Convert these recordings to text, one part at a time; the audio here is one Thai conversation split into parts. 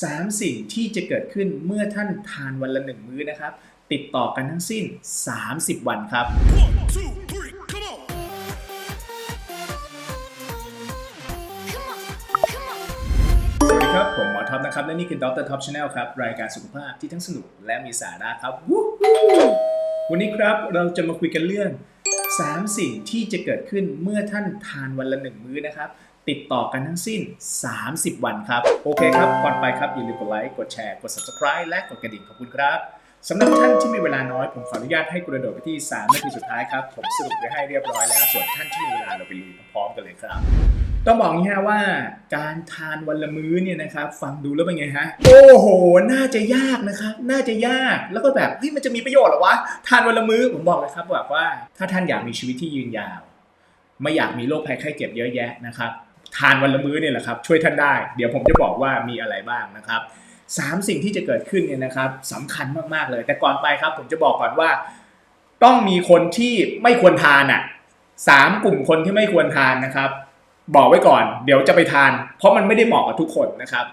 3 สิ่งที่จะเกิดขึ้นเมื่อท่านทานวันละหนึ่งมื้อนะครับ ติดต่อกันทั้งสิ้น 30 วันครับ One, two, three, come on! Come on, come on. สวัสดีครับ ผมหมอท็อปนะครับ และนี่คือดรท็อปชาแนลครับ รายการสุขภาพที่ทั้งสนุกและมีสาระครับวู้ฮู้วันนี้ครับเราจะมาคุยกันเรื่อง 3 สิ่งที่จะเกิดขึ้นเมื่อท่านทานวันละหนึ่งมื้อนะครับ ติดต่อกันทั้งสิ้น 30 วันครับ โอเคครับ ก่อนไปครับ อย่าลืมกดไลค์ กดแชร์ กด subscribe และกดกระดิ่งขอบคุณครับสำหรับท่านที่มีเวลาน้อย ผมขออนุญาตให้กระโดดไปที่ 3 นาทีสุดท้ายครับ ผมสรุปไว้ให้เรียบร้อยแล้ว ส่วนท่านที่มีเวลาเราไปลุยพร้อมกันเลยครับ ต้องบอกงนี้ฮะว่า การทานวันละมื้อเนี่ยนะครับ ฟังดูแล้วเป็นไงฮะ โอ้โห น่าจะยากนะครับ น่าจะยาก แล้วก็แบบเฮ้ยมันจะมีประโยชน์หรอวะ ทานวันละมื้อ ผมบอกเลยครับแบบว่า ถ้าท่านอยากมีชีวิตที่ยืนยาว ไม่อยากมีโรคภัยไข้เจ็บเยอะแยะนะครับ ทานวันละมื้อเนี่ยแหละครับช่วยท่านได้ เดี๋ยวผมจะบอกว่ามีอะไรบ้างนะครับสามสิ่งที่จะเกิดขึ้นเนี่ยนะครับสำคัญมากๆเลย แต่ก่อนไปครับผมจะบอกก่อนว่า ต้องมีคนที่ไม่ควรทานอะสามกลุ่มคนที่ไม่ควรทานนะครับ บอกไว้ก่อน เดี๋ยวจะไปทาน เพราะมันไม่ได้เหมาะกับทุกคนนะครับ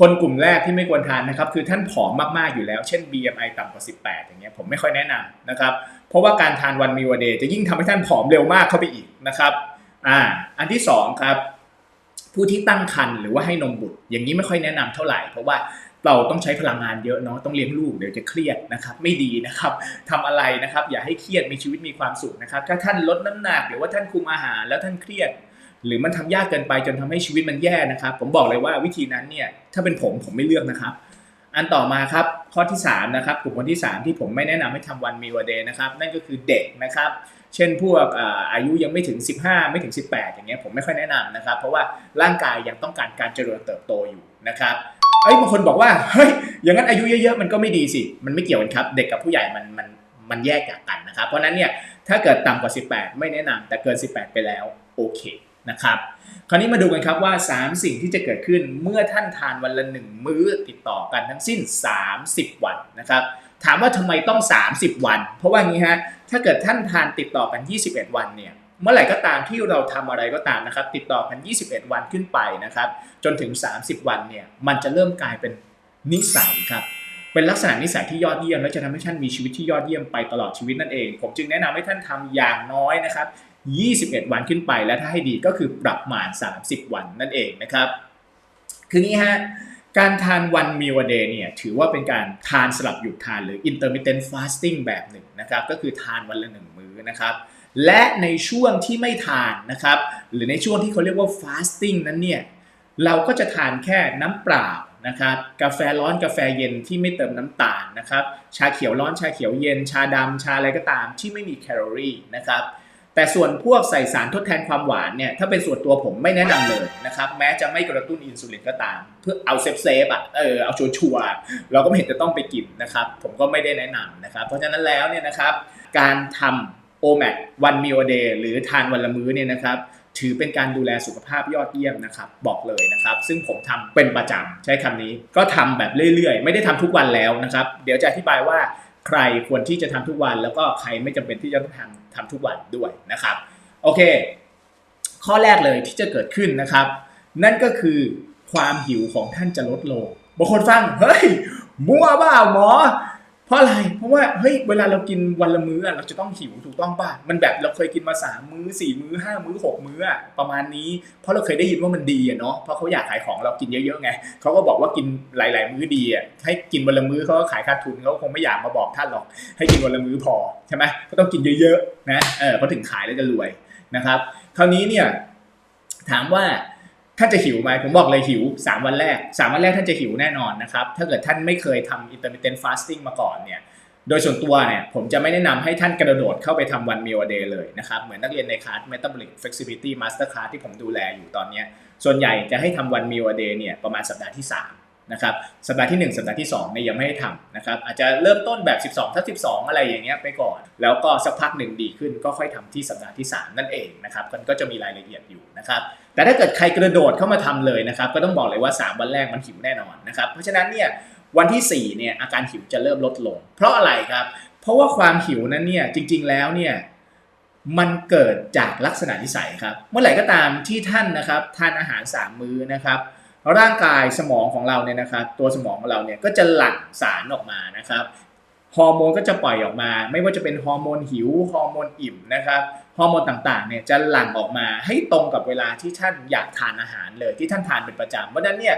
คนกลุ่มแรกที่ไม่ควรทานนะครับ คือท่านผอมมากๆอยู่แล้ว เช่น BMI ต่ำกว่า 18 อย่างเงี้ยผมไม่ค่อยแนะนำนะครับ เพราะว่าการทานวันมีวเดย์จะยิ่งทำให้ท่านผอมเร็วมากเข้าไปอีกนะครับอ่าอันที่สองครับ ผู้ที่ตั้งครรภ์หรือว่าให้นมบุตร อย่างนี้ไม่ค่อยแนะนำเท่าไหร่เพราะว่าเราต้องใช้พลังงานเยอะเนาะต้องเลี้ยงลูกเดี๋ยวจะเครียดนะครับไม่ดีนะครับทำอะไรนะครับ อย่าให้เครียดมีชีวิตมีความสุขนะครับ ถ้าท่านลดน้ำหนักหรือว่าท่านคุมอาหารแล้วท่านเครียด หรือมันทำยากเกินไปจนทำให้ชีวิตมันแย่นะครับ ผมบอกเลยว่าวิธีนั้นเนี่ยถ้าเป็นผมผมไม่เลือกนะครับ อันต่อมาครับข้อที่3นะครับกลุ่มคนที่ 3 ที่ผมไม่แนะนำให้ทำวันมีวเดย์นะครับนั่นก็คือเด็กนะครับ เช่นพวกอายุยังไม่ถึง 15 ไม่ถึง 18 อย่างเงี้ยผมไม่ค่อยแนะนำนะครับ เพราะว่าร่างกายยังต้องการการเจริญเติบโตอยู่นะครับเอ้ยบางคนบอกว่าเฮ้ยอย่างนั้นอายุเยอะๆมันก็ไม่ดีสิ มันไม่เกี่ยวกันครับ เด็กกับผู้ใหญ่มันมันมันแยกจากกันนะครับ เพราะนั้นเนี่ยถ้าเกิดต่ำกว่า 18 ไม่แนะนำแต่เกิน 18 ไปแล้วโอเคนะครับคราวนี้มาดูกันครับว่า 3 สิ่งที่จะเกิดขึ้นเมื่อท่านทานวันละ1มื้อติดต่อกันทั้งสิ้น 30 วันนะครับถามว่าทำไมต้อง 30 วัน เพราะว่างี้ฮะ ถ้าเกิดท่านทานติดต่อกัน 21 วันเนี่ยเมื่อไหร่ก็ตามที่เราทำอะไรก็ตามนะครับ ติดต่อกัน 21 วันขึ้นไปนะครับ จนถึง 30 วันเนี่ยมันจะเริ่มกลายเป็นนิสัยครับเป็นลักษณะนิสัยที่ยอดเยี่ยมและจะทำให้ท่านมีชีวิตที่ยอดเยี่ยมไปตลอดชีวิตนั่นเอง ผมจึงแนะนำให้ท่านทำอย่างน้อยนะครับ 21 วันขึ้นไปและถ้าให้ดีก็คือประมาณ 30 วันนั่นเองนะครับ คืองี้ฮะ การทานวันมีวเดย์เนี่ยถือว่าเป็นการทานสลับหยุดทานหรือ intermittent fasting แบบหนึ่งนะครับก็คือทานวันละหนึ่งมื้อนะครับและในช่วงที่ไม่ทานนะครับหรือในช่วงที่เขาเรียกว่า fasting นั้นเนี่ยเราก็จะทานแค่น้ำเปล่านะครับกาแฟร้อนกาแฟเย็นที่ไม่เติมน้ำตาลนะครับชาเขียวร้อนชาเขียวเย็น ชาดำชาอะไรก็ตามที่ไม่มีแคลอรี่นะครับ แต่ส่วนพวกใส่สารทดแทนความหวานเนี่ยถ้าเป็นส่วนตัวผมไม่แนะนำเลยนะครับแม้จะไม่กระตุ้นอินซูลินก็ตาม เพื่อเอาเซฟเซฟอะเออเอาชัวร์ๆเราก็ไม่เห็นจะต้องไปกินนะครับผมก็ไม่ได้แนะนำนะครับเพราะฉะนั้นแล้วเนี่ยนะครับการทำโอแมกวันมิโอเดย์หรือทานวันละมื้อเนี่ยนะครับถือเป็นการดูแลสุขภาพยอดเยี่ยมนะครับบอกเลยนะครับซึ่งผมทำเป็นประจำใช้คำนี้ ก็ทำแบบเรื่อยๆ ไม่ได้ทำทุกวันแล้วนะครับเดี๋ยวจะอธิบายว่า ใครควรที่จะทำทุกวัน แล้วก็ใครไม่จำเป็นที่จะต้องทำทำทุกวันด้วยนะครับโอเค ข้อแรกเลยที่จะเกิดขึ้นนะครับ นั่นก็คือความหิวของท่านจะลดลงบางคนฟังเฮ้ยมั่วบ้าหมอ เพราะอะไร เพราะว่าเฮ้ยเวลาเรากินวันละมื้อเราจะต้องหิวถูกต้องป่ะ มันแบบเราเคยกินมาสามมื้อสี่มื้อห้ามื้อหกมื้อประมาณนี้ เพราะเราเคยได้ยินว่ามันดีอะเนาะ เพราะเขาอยากขายของเรากินเยอะๆไงเขาก็บอกว่ากินหลาย ๆ มื้อดีอะ ให้กินวันละมื้อเขาก็ขายขาดทุนเขาคงไม่อยากมาบอกท่านหรอก ให้กินวันละมื้อพอใช่ไหมก็ต้องกินเยอะๆนะ เออเขาถึงขายแล้วจะรวยนะครับ คราวนี้เนี่ยถามว่า ท่านจะหิวไหมผมบอกเลยหิว 3 วันแรก 3 วันแรกท่านจะหิวแน่นอนนะครับ ถ้าเกิดท่านไม่เคยทำ intermittent fasting มาก่อนเนี่ยโดยส่วนตัวเนี่ยผมจะไม่แนะนำให้ท่านกระโดดเข้าไปทำวัน meal a day เลยนะครับ เหมือนนักเรียนในคลาส metabolic flexibility master class ที่ผมดูแลอยู่ตอนนี้ ส่วนใหญ่จะให้ทำวัน meal a day เนี่ยประมาณสัปดาห์ที่ 3 นะครับสัปดาห์ที่ 1 สัปดาห์ที่2เนี่ยยังไม่ให้ทำนะครับอาจจะเริ่มต้นแบบ 12ทับ12 อะไรอย่างเงี้ยไปก่อน แล้วก็สักพักหนึ่งดีขึ้นก็ค่อยทำที่สัปดาห์ที่ 3 นั่นเองนะครับมันก็จะมีรายละเอียดอยู่นะครับแต่ถ้าเกิดใครกระโดดเข้ามาทำเลยนะครับก็ต้องบอกเลยว่า 3 วันแรกมันหิวแน่นอนนะครับเพราะฉะนั้นเนี่ยวันที่4เนี่ยอาการหิวจะเริ่มลดลง เพราะอะไรครับ เพราะว่าความหิวนั้นเนี่ยจริง ๆแล้วเนี่ยมันเกิดจากลักษณะนิสัยครับ เมื่อไหร่ก็ตามที่ท่านนะครับทานอาหาร 3 มื้อนะครับ ร่างกายสมองของเราเนี่ยนะครับ ตัวสมองของเราเนี่ยก็จะหลั่งสารออกมานะครับฮอร์โมนก็จะปล่อยออกมา ไม่ว่าจะเป็นฮอร์โมนหิวฮอร์โมนอิ่มนะครับฮอร์โมนต่างๆเนี่ยจะหลั่งออกมาให้ตรงกับเวลาที่ท่านอยากทานอาหารเลยที่ท่านทานเป็นประจำเพราะนั้นเนี่ย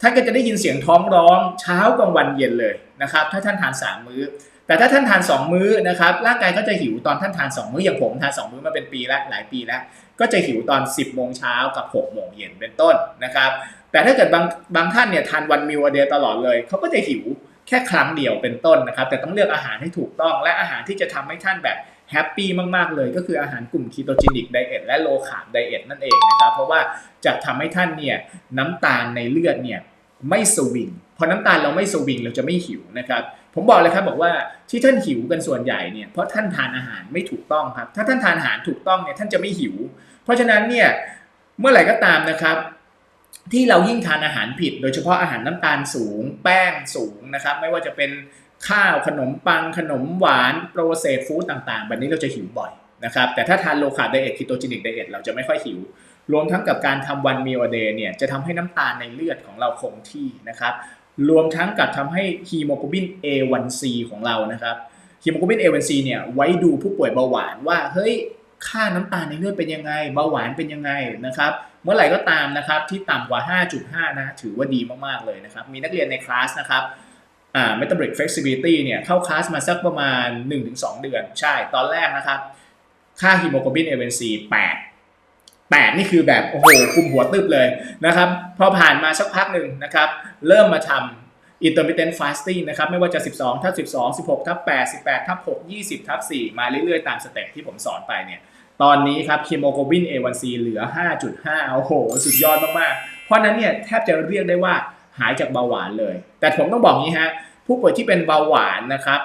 ท่านก็จะได้ยินเสียงท้องร้องเช้ากลางวันเย็นเลยนะครับถ้าท่านทาน 3 มื้อ แต่ถ้าท่านทาน 2 มื้อนะครับร่างกายก็จะหิวตอนท่านทาน 2 มื้ออย่างผมทาน 2 มื้อมาเป็นปีแล้วหลายปีแล้ว ก็จะหิวตอน 10โมงเช้ากับ6โมงเย็นเป็นต้นนะครับ แต่ถ้าเกิดบางบางท่านเนี่ยทานวันมิวเดย์ตลอดเลยเขาก็จะหิวแค่ครั้งเดียวเป็นต้นนะครับ แต่ต้องเลือกอาหารให้ถูกต้อง และอาหารที่จะทำให้ท่านแบบแฮปปี้มากๆเลยก็คืออาหารกลุ่มคีโตจินิกไดเอทและโลคาร์บไดเอทนั่นเองนะครับ เพราะว่าจะทำให้ท่านเนี่ยน้ำตาลในเลือดเนี่ยไม่สวิงพอน้ำตาลเราไม่สวิงเราจะไม่หิวนะครับ ผมบอกเลยครับบอกว่าที่ท่านหิวกันส่วนใหญ่เนี่ยเพราะท่านทานอาหารไม่ถูกต้องครับ ถ้าท่านทานอาหารถูกต้องเนี่ยท่านจะไม่หิว เพราะฉะนั้นเนี่ยเมื่อไหร่ก็ตามนะครับ ที่เรายิ่งทานอาหารผิด โดยเฉพาะอาหารน้ำตาลสูง แป้งสูงนะครับ ไม่ว่าจะเป็นข้าวขนมปังขนมหวานโปรเซสฟู้ดต่างๆ แบบนี้เราจะหิวบ่อยนะครับ แต่ถ้าทานโลคาร์ไดเอทคีโตจินิกไดเอทเราจะไม่ค่อยหิว รวมทั้งกับการทำวันมีวเดย์เนี่ยจะทำให้น้ำตาลในเลือดของเราคงที่นะครับ รวมทั้งกับทำให้ฮีโมโกลบิน A1C ของเรานะครับฮีโมโกลบิน A1C เนี่ยไว้ดูผู้ป่วยเบาหวานว่าเฮ้ย ค่าน้ำตาลในเลือดเป็นยังไงเบาหวานเป็นยังไงนะครับ เมื่อไหร่ก็ตามนะครับที่ต่ำกว่า 5.5 นะถือว่าดีมากๆเลยนะครับ มีนักเรียนในคลาสนะครับอ่า metabolic flexibility เนี่ยเข้าคลาสมาสักประมาณ 1-2 เดือน ใช่ตอนแรกนะครับ ค่าฮีโมโกลบิน A1C 8 8 นี่คือแบบโอ้โหคุมหัวตึบเลยนะครับพอผ่านมาสักพักหนึ่งนะครับ เริ่มมาทำ intermittent fasting นะครับ ไม่ว่าจะ 12ทับ12 16ทับ8 18ทับ6 20ทับ4มาเรื่อยๆ ตามสเต็ปที่ผมสอนไปเนี่ย ตอนนี้ครับฮีโมโกลบิน A1C เหลือ 5.5 โอ้โห สุดยอดมาก ๆ เพราะฉะนั้นเนี่ยแทบจะเรียกได้ว่าหายจากเบาหวานเลย แต่ผมต้องบอกงี้ฮะ ผู้ป่วยที่เป็นเบาหวานนะครับ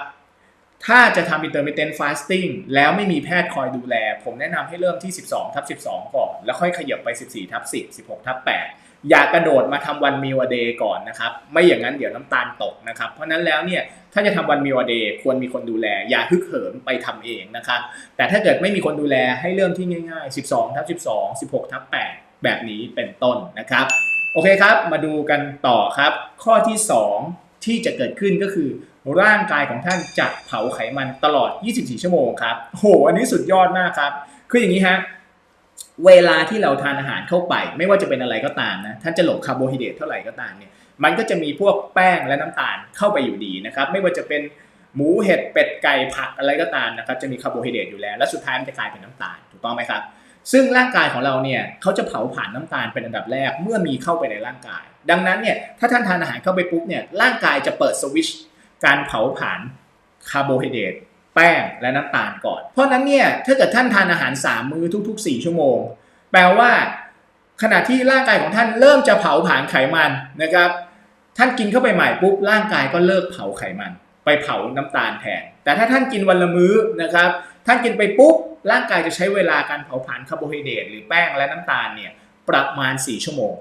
ถ้าจะทำ intermittent fasting แล้วไม่มีแพทย์คอยดูแล ผมแนะนำให้เริ่มที่ 12ทับ12 ก่อน แล้วค่อยขยับไป 14ทับ10 16ทับ8 อย่ากระโดดมาทำวันมิวเดย์ก่อนนะครับ ไม่อย่างนั้นเดี๋ยวน้ำตาลตกนะครับ เพราะฉะนั้นแล้วเนี่ยถ้าจะทำวันมิวเดย์ควรมีคนดูแล อย่าฮึกเหิมไปทำเองนะครับ แต่ถ้าเกิดไม่มีคนดูแลให้เริ่มที่ง่ายๆ 12ทับ12 16ทับ8แบบนี้เป็นต้นนะครับ โอเคครับ มาดูกันต่อครับ ข้อที่ 2 ที่จะเกิดขึ้นก็คือ ร่างกายของท่านจะเผาไขมันตลอด 24 ชั่วโมงครับโหอันนี้สุดยอดมากครับคืออย่างนี้ฮะ เวลาที่เราทานอาหารเข้าไป ไม่ว่าจะเป็นอะไรก็ตามนะท่านจะหลบคาร์โบไฮเดรตเท่าไหร่ก็ตามเนี่ยมันก็จะมีพวกแป้งและน้ำตาลเข้าไปอยู่ดีนะครับไม่ว่าจะเป็นหมูเห็ดเป็ดไก่ผักอะไรก็ตามนะครับจะมีคาร์โบไฮเดรตอยู่แล้ว และสุดท้ายมันจะกลายเป็นน้ำตาลถูกต้องไหมครับ ซึ่งร่างกายของเราเนี่ยเขาจะเผาผ่านน้ำตาลเป็นอันดับแรกเมื่อมีเข้าไปในร่างกาย ดังนั้นเนี่ยถ้าท่านทานอาหารเข้าไปปุ๊บเนี่ยร่างกายจะเปิดสวิตช์การเผาผ่านคาร์โบไฮเดรต แป้งและน้ำตาลก่อน เพราะนั้นเนี่ยถ้าเกิดท่านทานอาหาร 3 มื้อทุก ๆ 4 ชั่วโมง แปลว่า ขณะที่ร่างกายของท่านเริ่มจะเผาผลาญไขมันนะครับ ท่านกินเข้าไปใหม่ปุ๊บร่างกายก็เลิกเผาไขมัน ไปเผาน้ำตาลแทน แต่ถ้าท่านกินวันละมื้อนะครับ ท่านกินไปปุ๊บร่างกายจะใช้เวลาการเผาผลาญคาร์โบไฮเดรตหรือแป้งและน้ำตาลเนี่ยประมาณ 4 ชั่วโมง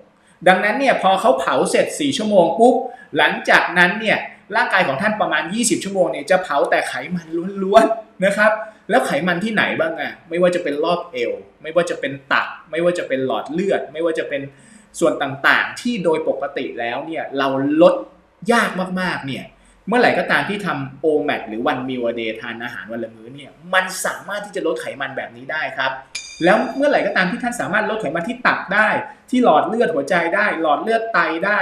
ดังนั้นเนี่ยพอเขาเผาเสร็จ 4 ชั่วโมงปุ๊บหลังจากนั้นเนี่ย ร่างกายของท่านประมาณ 20 ชั่วโมงเนี่ยจะเผาแต่ไขมันล้วนๆนะครับ แล้วไขมันที่ไหนบ้างอะไม่ว่าจะเป็นรอบเอว ไม่ว่าจะเป็นตับ ไม่ว่าจะเป็นหลอดเลือด ไม่ว่าจะเป็นส่วนต่างๆ ที่โดยปกติแล้วเนี่ยเราลดยากมากๆเนี่ยเมื่อไหร่ก็ตามที่ทำโอแมหรือวันมิวเดย์ทานอาหารวันละมื้อเนี่ยมันสามารถที่จะลดไขมันแบบนี้ได้ครับ แล้วเมื่อไหร่ก็ตามที่ท่านสามารถลดไขมันที่ตับได้ ที่หลอดเลือดหัวใจได้ หลอดเลือดไตได้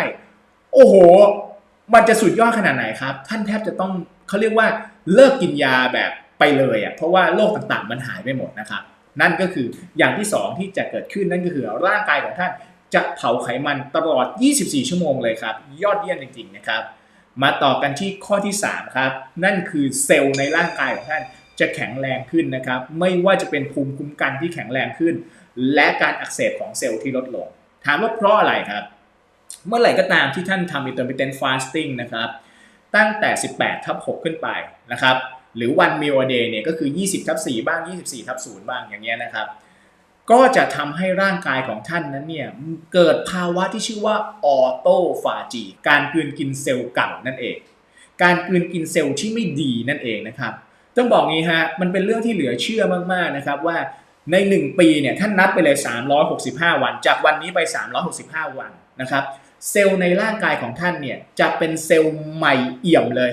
โอ้โห มันจะสุดยอดขนาดไหนครับ ท่านแทบจะต้องเขาเรียกว่าเลิกกินยาแบบไปเลยอะเพราะว่าโรคต่างๆมันหายไปหมดนะครับนั่นก็คืออย่างที่สองที่จะเกิดขึ้นนั่นก็คือร่างกายของท่านจะเผาไขมันตลอด 24 ชั่วโมงเลยครับ ยอดเยี่ยมจริงๆนะครับ มาต่อกันที่ข้อที่ 3 ครับ นั่นคือเซลล์ในร่างกายของท่านจะแข็งแรงขึ้นนะครับ ไม่ว่าจะเป็นภูมิคุ้มกันที่แข็งแรงขึ้น และการอักเสบของเซลล์ที่ลดลง ถามว่าเพราะอะไรครับ เมื่อไหร่ก็ตามที่ท่านทำ intermittent fasting นะครับ ตั้งแต่ 18 ทับ 6 ขึ้นไปนะครับ หรือวัน meal a day เนี่ยก็คือ 20 ทับ 4 บ้าง 24 ทับ 0 บ้างอย่างเงี้ยนะครับ ก็จะทำให้ร่างกายของท่านนั้นเนี่ย เกิดภาวะที่ชื่อว่าออโตฟาจีการกลืนกินเซลล์เก่านั่นเอง การกลืนกินเซลล์ที่ไม่ดีนั่นเองนะครับ ต้องบอกงี้ฮะ มันเป็นเรื่องที่เหลือเชื่อมากๆนะครับว่าใน 1 ปีเนี่ยท่านนับไปเลย 365 วัน จากวันนี้ไป 365 วัน นะครับเซลล์ในร่างกายของท่านเนี่ยจะเป็นเซลล์ใหม่เอี่ยมเลย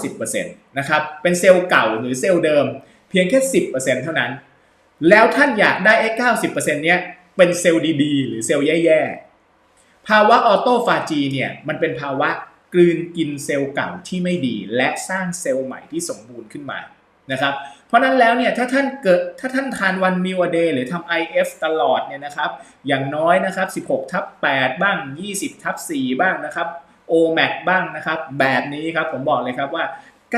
90%นะครับเป็นเซลล์เก่าหรือเซลล์เดิม เพียงแค่ 10%เท่านั้น แล้วท่านอยากได้ไอ้90%เนี้ยเป็นเซลล์ดีๆ หรือเซลล์แย่ๆ ภาวะออโตฟาจีเนี่ยมันเป็นภาวะกลืนกินเซลล์เก่าที่ไม่ดี และสร้างเซลล์ใหม่ที่สมบูรณ์ขึ้นมานะครับ ราะนั้นแล้วเนี่ยถ้าท่านเกิดถ้าท่านทานวันมิวเดย์หรือทำ IF ตลอดเนี่ยนะครับ อย่างน้อยนะครับ 16 ทับ 8 บ้าง 20 ทับ 4 บ้างนะครับ OMAC บ้างนะครับ แบบนี้ครับผมบอกเลยครับว่า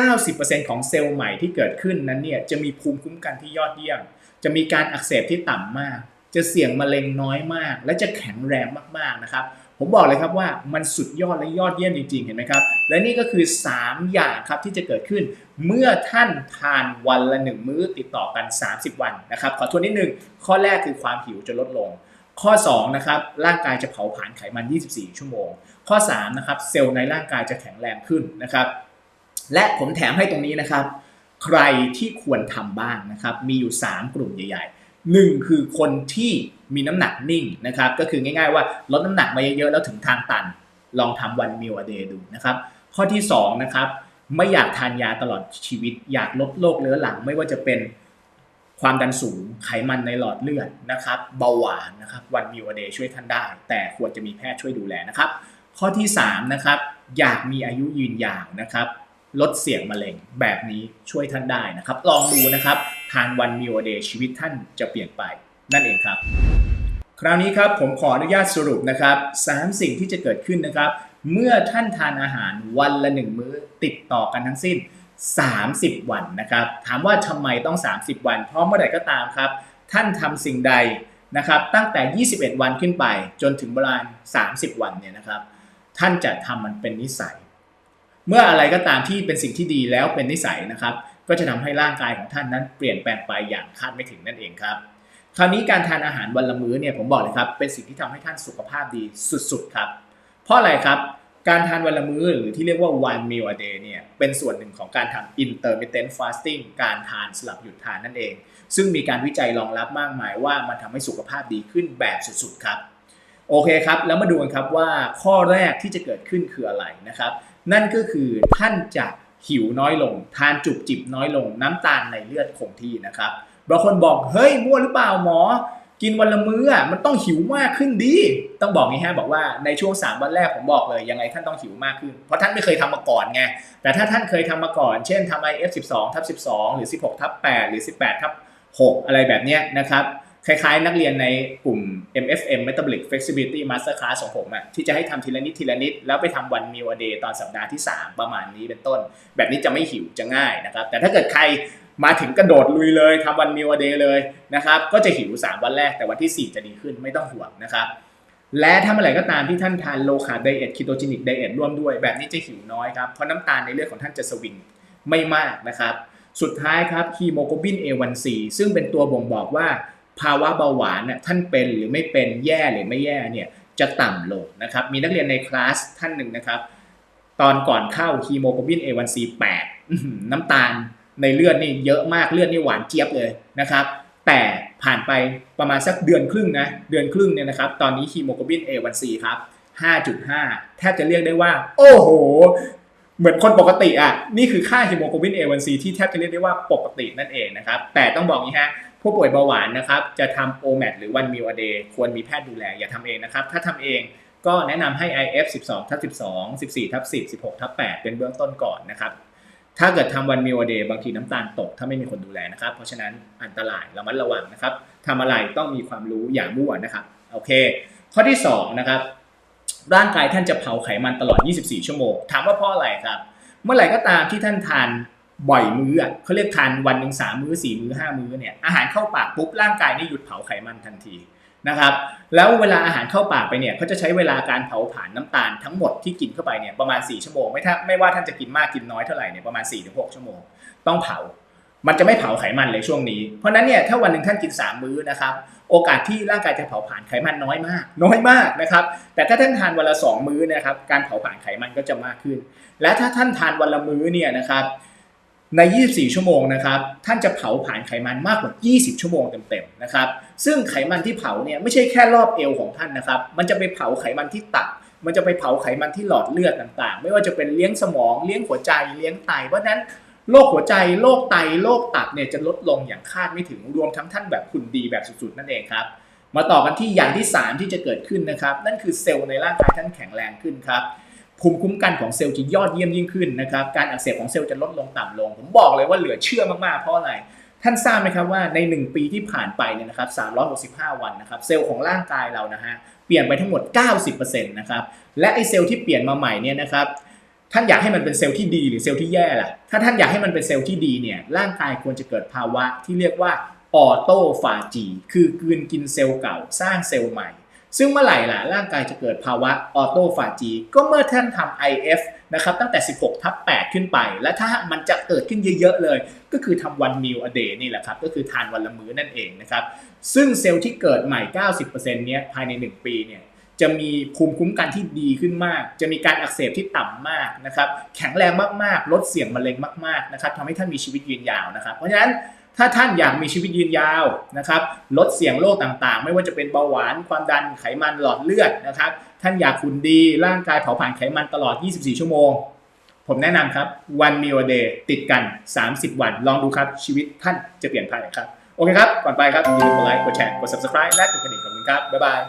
90%ของเซลล์ใหม่ที่เกิดขึ้นนั้นเนี่ยจะมีภูมิคุ้มกันที่ยอดเยี่ยม จะมีการอักเสบที่ต่ำมาก จะเสี่ยงมะเร็งน้อยมาก และจะแข็งแรงมากๆนะครับ ผมบอกเลยครับว่ามันสุดยอดและยอดเยี่ยมจริงๆ เห็นไหมครับ และนี่ก็คือ 3 อย่างครับที่จะเกิดขึ้น เมื่อท่านทานวันละ 1 มื้อติดต่อกัน 30 วันนะครับขอทวนนิดนึงข้อแรกคือความหิวจะลดลง ข้อ2นะครับร่างกายจะเผาผลาญไขมัน 24 ชั่วโมง ข้อ3นะครับเซลล์ในร่างกายจะแข็งแรงขึ้นนะครับและผมแถมให้ตรงนี้นะครับ ใครที่ควรทำบ้างนะครับมีอยู่ 3 กลุ่มใหญ่ๆหนึ่งคือคนที่มีน้ำหนักนิ่งนะครับก็คือง่ายๆว่าลดน้ำหนักมาเยอะๆแล้วถึงทางตัน ลองทำวันมิวเดย์ดูนะครับ ข้อที่2นะครับไม่อยากทานยาตลอดชีวิต อยากลดโรคเรื้อรังไม่ว่าจะเป็นความดันสูงไขมันในหลอดเลือดนะครับเบาหวานนะครับวันมิวเดย์ช่วยท่านได้ แต่ควรจะมีแพทย์ช่วยดูแลนะครับ ข้อที่3นะครับอยากมีอายุยืนยาวนะครับลดเสี่ยงมะเร็งแบบนี้ช่วยท่านได้นะครับ ลองดูนะครับทานวันมิวเดย์ชีวิตท่านจะเปลี่ยนไปนั่นเองครับ คราวนี้ครับผมขออนุญาตสรุปนะครับ 3 สิ่งที่จะเกิดขึ้นนะครับ เมื่อท่านทานอาหารวันละ1มื้อติดต่อกันทั้งสิ้น 30 วันนะครับ ถามว่าทำไมต้อง 30 วัน เพราะเมื่อใดก็ตามครับ ท่านทำสิ่งใดนะครับ ตั้งแต่ 21 วันขึ้นไป จนถึงประมาณ30 วันเนี่ยนะครับ ท่านจะทำมันเป็นนิสัย เมื่ออะไรก็ตามที่เป็นสิ่งที่ดีแล้วเป็นนิสัยนะครับ ก็จะทำให้ร่างกายของท่านนั้นเปลี่ยนแปลงไปอย่างคาดไม่ถึงนั่นเองครับคราวนี้การทานอาหารวันละมื้อเนี่ยผมบอกเลยครับเป็นสิ่งที่ทำให้ท่านสุขภาพดีสุดๆครับ เพราะอะไรครับ การทานวันละมื้อหรือที่เรียกว่า one meal a day เนี่ยเป็นส่วนหนึ่งของการทำ intermittent fasting การทานสลับหยุดทานนั่นเอง ซึ่งมีการวิจัยรองรับมากมายว่ามันทำให้สุขภาพดีขึ้นแบบสุดๆครับโอเคครับ แล้วมาดูกันครับว่าข้อแรกที่จะเกิดขึ้นคืออะไรนะครับ นั่นก็คือท่านจะหิวน้อยลง ทานจุบจิบน้อยลง น้ำตาลในเลือดคงที่นะครับบางคนบอกเฮ้ยมั่วหรือเปล่าหมอ กินวันละมื้อมันต้องหิวมากขึ้นดี ต้องบอกงี้ฮะบอกว่าในช่วง 3 วันแรกผมบอกเลยยังไงท่านต้องหิวมากขึ้น เพราะท่านไม่เคยทำมาก่อนไง แต่ถ้าท่านเคยทำมาก่อน เช่นทำ IF 12ทับ12หรือ16ทับ8หรือ18ทับ6อะไรแบบเนี้ยนะครับ คล้ายๆนักเรียนในกลุ่ม MFM Metabolic Flexibility Master Class ของผมอะที่จะให้ทำทีละนิดทีละนิด แล้วไปทำวัน meal a day ตอนสัปดาห์ที่ 3 ประมาณนี้เป็นต้น แบบนี้จะไม่หิวจะง่ายนะครับ แต่ถ้าเกิดใคร มาถึงกระโดดลุยเลยทำวัน meal a day เลยนะครับก็จะหิว 3 วันแรกแต่วันที่ 4 จะดีขึ้นไม่ต้องห่วงนะครับและถ้าเมื่อไหร่ก็ตามที่ท่านทาน low carb diet ketogenic diet ร่วมด้วยแบบนี้จะหิวน้อยครับเพราะน้ำตาลในเลือดของท่านจะสวิงไม่มากนะครับสุดท้ายครับฮีโมโกลบิน A1C ซึ่งเป็นตัวบ่งบอกว่าภาวะเบาหวานน่ะท่านเป็นหรือไม่เป็นแย่หรือไม่แย่เนี่ยจะต่ำลงนะครับมีนักเรียนในคลาสท่านหนึ่งนะครับตอนก่อนเข้าฮีโมโกลบิน A1C 8อื้อหือน้ำตาล ในเลือดนี่เยอะมากเลือดนี่หวานเจี๊ยบเลยนะครับ แต่ผ่านไปประมาณสักเดือนครึ่งนะเดือนครึ่งเนี่ยนะครับ ตอนนี้ฮีโมโกลบิน A1C ครับ 5.5 แทบจะเรียกได้ว่า โอ้โห เหมือนคนปกติอะ นี่คือค่าฮีโมโกลบิน A1C ที่แทบจะเรียกได้ว่าปกตินั่นเองนะครับ แต่ต้องบอกงี้ฮะผู้ป่วยเบาหวานนะครับ จะทำ OMAD หรือ one meal a day ควรมีแพทย์ดูแล อย่าทำเองนะครับ ถ้าทำเองก็แนะนำให้ IF 12ทับ12 14ทับ10 16ทับ8เป็นเบื้องต้นก่อนนะครับ ถ้าเกิดทำวันมิวเดย์บางทีน้ำตาลตก ถ้าไม่มีคนดูแลนะครับ เพราะฉะนั้นอันตรายระมัดระวังนะครับทำอะไรต้องมีความรู้อย่ามั่วนะครับโอเค ข้อที่2นะครับร่างกายท่านจะเผาไขมันตลอด 24 ชั่วโมง ถามว่าเพราะอะไรครับ เมื่อไหร่ก็ตามที่ท่านทานบ่อยมื้อเขาเรียกทานวันหนึ่งสามมื้อสี่มื้อห้ามื้อเนี่ยอาหารเข้าปากปุ๊บร่างกายนี่หยุดเผาไขมันทันที นะครับแล้วเวลาอาหารเข้าปากไปเนี่ยเขาจะใช้เวลาการเผาผลาญน้ำตาลทั้งหมดที่กินเข้าไปเนี่ยประมาณ 4 ชั่วโมงไม่ถ้าไม่ว่าท่านจะกินมากกินน้อยเท่าไหร่เนี่ยประมาณ4-6ชั่วโมง ต้องเผา มันจะไม่เผาไขมันเลยช่วงนี้ เพราะฉะนั้นเนี่ยถ้าวันหนึ่งท่านกิน 3 มื้อนะครับโอกาสที่ร่างกายจะเผาผลาญไขมันน้อยมาก น้อยมากนะครับแต่ถ้าท่านทานวันละ 2 มื้อนะครับการเผาผลาญไขมันก็จะมากขึ้น และถ้าท่านทานวันละมื้อเนี่ยนะครับ ใน 24 ชั่วโมงนะครับ ท่านจะเผาผลาญไขมันมากกว่า 20 ชั่วโมงเต็มๆ นะครับ ซึ่งไขมันที่เผาเนี่ยไม่ใช่แค่รอบเอวของท่านนะครับ มันจะไปเผาไขมันที่ตับ มันจะไปเผาไขมันที่หลอดเลือดต่างๆ ไม่ว่าจะเป็นเลี้ยงสมอง เลี้ยงหัวใจ เลี้ยงไต เพราะฉะนั้นโรคหัวใจ โรคไต โรคตับเนี่ยจะลดลงอย่างคาดไม่ถึง รวมทั้งท่านแบบคุณดีแบบสุดๆ นั่นเองครับ มาต่อกันที่อย่างที่ 3 ที่จะเกิดขึ้นนะครับ นั่นคือเซลล์ในร่างกายท่านแข็งแรงขึ้นครับ ภูมิคุ้มกันของเซลล์จะยอดเยี่ยมยิ่งขึ้นนะครับ การอักเสบของเซลล์จะลดลงต่ำลง ผมบอกเลยว่าเหลือเชื่อมากๆ เพราะอะไร ท่านทราบไหมครับว่าใน 1 ปีที่ผ่านไปเนี่ยนะครับ 365 วันนะครับ เซลล์ของร่างกายเรานะฮะ เปลี่ยนไปทั้งหมด 90%นะครับ และไอเซลล์ที่เปลี่ยนมาใหม่เนี่ยนะครับท่านอยากให้มันเป็นเซลล์ที่ดีหรือเซลล์ที่แย่ล่ะ ถ้าท่านอยากให้มันเป็นเซลล์ที่ดีเนี่ย ร่างกายควรจะเกิดภาวะที่เรียกว่าออโตฟาจี คือกืนกินเซลล์เก่าสร้างเซลล์ใหม่ ซึ่งเมื่อไหร่ล่ะร่างกายจะเกิดภาวะออโตฟาจี ก็เมื่อท่านทำ IF นะครับตั้งแต่ 16 ทับ 8 ขึ้นไป และถ้ามันจะเกิดขึ้นเยอะ ๆ เลย ก็คือทำวันมิลอเดย์นี่แหละครับ ก็คือทานวันละมื้อนั่นเองนะครับ ซึ่งเซลล์ที่เกิดใหม่ 90%เนี้ยภายใน 1 ปีเนี่ยจะมีภูมิคุ้มกันที่ดีขึ้นมาก จะมีการอักเสบที่ต่ำมากนะครับ แข็งแรงมากๆ ลดเสี่ยงมะเร็งมากๆ นะครับทำให้ท่านมีชีวิตยืนยาวนะครับ เพราะฉะนั้น ถ้าท่านอยากมีชีวิตยืนยาวนะครับ ลดเสี่ยงโรคต่างๆ ไม่ว่าจะเป็นเบาหวาน ความดัน ไขมัน หลอดเลือดนะครับ ท่านอยากคุณดี ร่างกายเผาผลาญไขมันตลอด 24 ชั่วโมง ผมแนะนำครับ one meal a day ติดกัน 30 วัน ลองดูครับ ชีวิตท่านจะเปลี่ยนไปครับ โอเคครับ ก่อนไปครับอย่าลืมกดไลค์ กดแชร์ กด subscribe และกดกระดิ่งขอบคุณครับ บ๊ายบาย